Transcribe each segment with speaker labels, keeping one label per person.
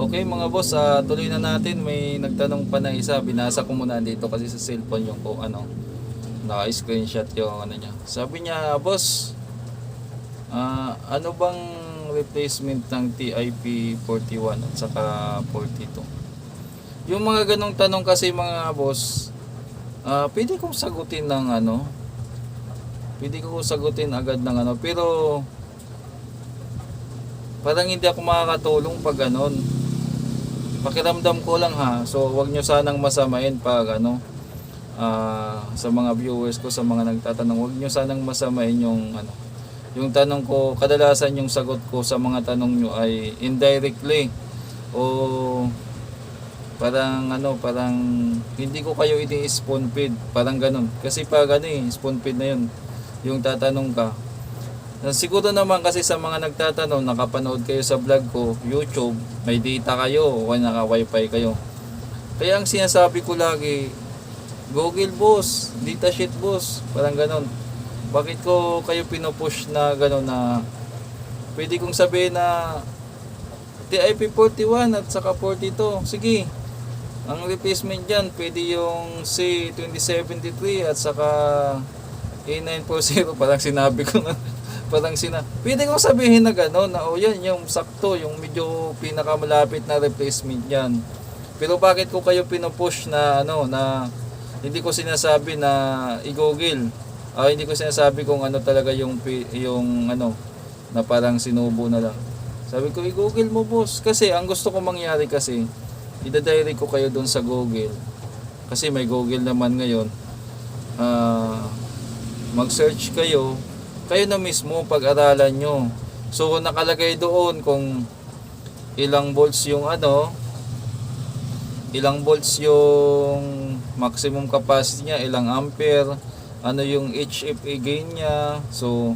Speaker 1: Okay mga boss, ah, tuloy na natin. May nagtanong pa na isa. Binasa ko muna dito kasi sa cellphone yung kung ano. Naka-screenshot yung ano niya. Sabi niya, boss, ah, ano bang replacement ng TIP 41 at saka 42? Yung mga ganong tanong kasi mga boss, ah, pwede kong sagutin ng ano, pwede ko sagutin agad ng ano, pero parang hindi ako makakatulong pag ganon. Pakiramdam ko lang ha. So wag nyo sanang masamain pag ano ah, sa mga viewers ko sa mga nagtatanong, wag nyo sanang masamain yung ano yung tanong ko, kadalasan yung sagot ko sa mga tanong nyo ay indirectly o parang ano, parang hindi ko kayo ini-spoon feed, parang ganun. Kasi pag ano eh, spoon feed na yun, yung tatanong ka, Uh, Siguro naman kasi sa mga nagtatanong, nakapanood kayo sa vlog ko, YouTube, may data kayo o naka wifi kayo. Kaya ang sinasabi ko lagi, Google boss, data sheet boss, parang ganon. Bakit ko kayo pinupush na ganon na pwede kong sabihin na TIP 41 at saka 42, sige. Ang replacement dyan, pwede yung C2073 at saka A940, parang sinabi ko na parang sina pwede kong sabihin na gano'n na o yan yung sakto yung medyo pinakamalapit na replacement yan. Pero bakit ko kayo pinupush na ano na hindi ko sinasabi na i-google ah, hindi ko sinasabi kung ano talaga yung yung ano na parang sinubo na lang. Sabi ko i-google mo boss. Kasi ang gusto ko mangyari kasi ida-direct ko kayo doon sa google. Kasi may google naman ngayon. Ah mag-search kayo kayo na mismo pag-aralan nyo. So nakalagay doon kung ilang volts yung ano, ilang volts yung maximum capacity niya, ilang ampere, ano yung HFA gain niya, so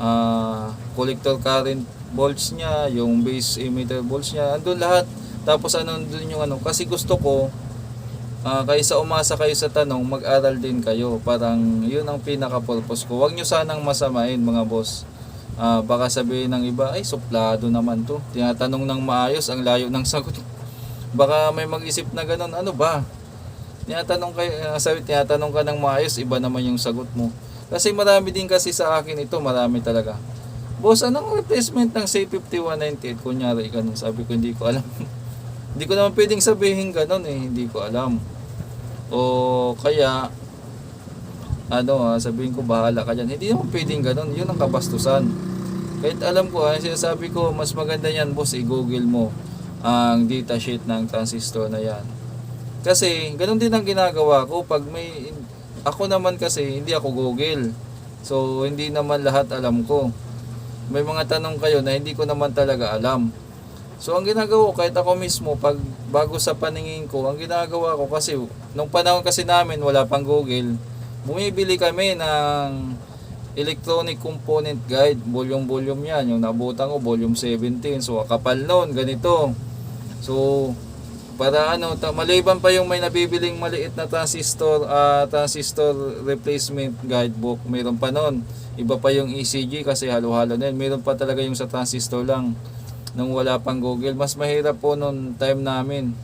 Speaker 1: ah, collector current volts niya, yung base emitter volts niya, andun lahat. Tapos ano doon yung ano, kasi gusto ko Ah, kaysa umasa kayo sa tanong, mag-aral din kayo. Parang yun ang pinaka-purpose ko. Huwag nyo sanang masamain mga boss. Ah, baka sabihin ng iba, ay suplado naman to. Tinatanong ng maayos, ang layo ng sagot. Baka may mag-isip na ganun, ano ba? Tinatanong, kayo, ah, sabi, tinatanong ka ng maayos, iba naman yung sagot mo. Kasi marami din kasi sa akin ito, marami talaga. Boss, anong replacement ng C5198? Kunyari, ganun. Sabi ko, hindi ko alam. hindi ko naman pwedeng sabihin ganun eh, hindi ko alam. O kaya, ano sabihin ko bahala ka dyan. Hindi naman pwedeng ganun, yun ang kabastusan. Kahit alam ko, ang sinasabi ko, mas maganda yan boss, i-google mo ang data sheet ng transistor na yan. Kasi, ganun din ang ginagawa ko. Pag may, ako naman kasi, hindi ako Google. So, hindi naman lahat alam ko. May mga tanong kayo na hindi ko naman talaga alam. So ang ginagawa ko kahit ako mismo pag bago sa paningin ko, ang ginagawa ko kasi nung panahon kasi namin wala pang Google, bumibili kami ng electronic component guide, volume-volume yan. Yung nabutan ko, volume 17. So, kapal noon, ganito. So, para ano, ta- maliban pa yung may nabibiling maliit na transistor, ah, transistor replacement guidebook, mayroon pa noon. Iba pa yung ECG kasi halo-halo na yun. Mayroon pa talaga yung sa transistor lang nung wala pang Google. Mas mahirap po nung time namin.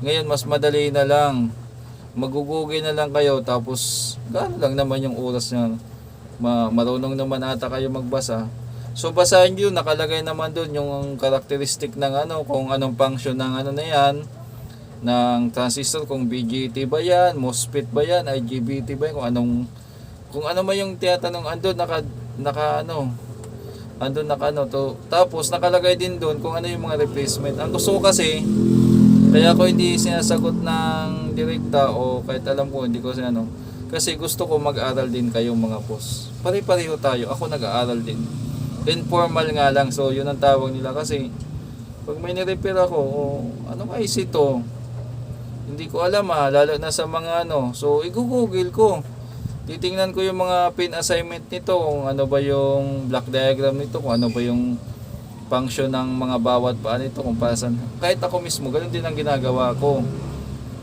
Speaker 1: Ngayon, mas madali na lang. Mag-google na lang kayo tapos gaano lang naman yung oras niya. Ma marunong naman ata kayo magbasa. So basahin nyo, nakalagay naman doon yung karakteristik ng ano, kung anong function ng ano na yan, ng transistor, kung BGT ba yan, MOSFET ba yan, IGBT ba yan, kung anong, kung ano man yung tiyatanong, andun, naka, naka ano, andun naka ano to. Tapos nakalagay din doon kung ano yung mga replacement. Ang gusto ko kasi, kaya ako hindi sinasagot ng direkta o kahit alam ko hindi ko ano. Kasi gusto ko mag-aral din kayo mga boss. Pare-pareho tayo. Ako nag-aaral din. Informal nga lang. So yun ang tawag nila kasi pag may nirepair ako, oh, ano nga is ito? Hindi ko alam ah, lalo na sa mga ano. So i-google ko titingnan ko yung mga pin assignment nito kung ano ba yung block diagram nito kung ano ba yung function ng mga bawat paan nito kung para saan kahit ako mismo ganun din ang ginagawa ko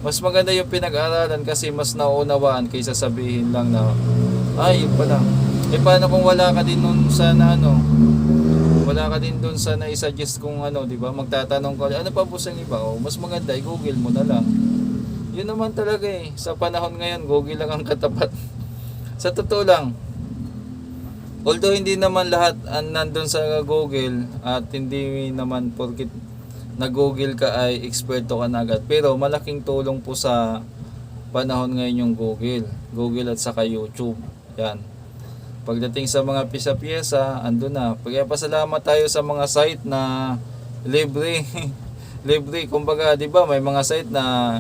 Speaker 1: mas maganda yung pinag-aralan kasi mas nauunawaan kaysa sabihin lang na ay yun pala eh paano kung wala ka din nun sa na ano wala ka din doon sa naisuggest kung ano, di ba? Magtatanong ka, ano pa po sa iba? O, mas maganda, i-google mo na lang. Yun naman talaga eh. Sa panahon ngayon, google lang ang katapat. sa totoo lang, although hindi naman lahat ang nandun sa Google at hindi naman porkit na-google ka ay eksperto ka na agad. Pero malaking tulong po sa panahon ngayon yung Google. Google at saka YouTube. Yan. Pagdating sa mga pisa-piyesa, ando na. Kaya pasalamat tayo sa mga site na libre. libre. Kumbaga, di ba, may mga site na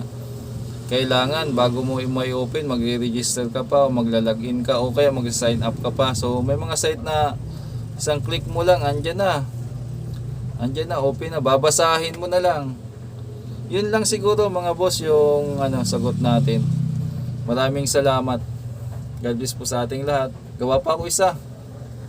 Speaker 1: kailangan bago mo i open magre-register ka pa o maglalagin ka o kaya mag-sign up ka pa. So, may mga site na isang click mo lang, andyan na. Andyan na, open na. Babasahin mo na lang. Yun lang siguro mga boss yung ano, sagot natin. Maraming salamat. God bless po sa ating lahat. Gawa pa ako isa.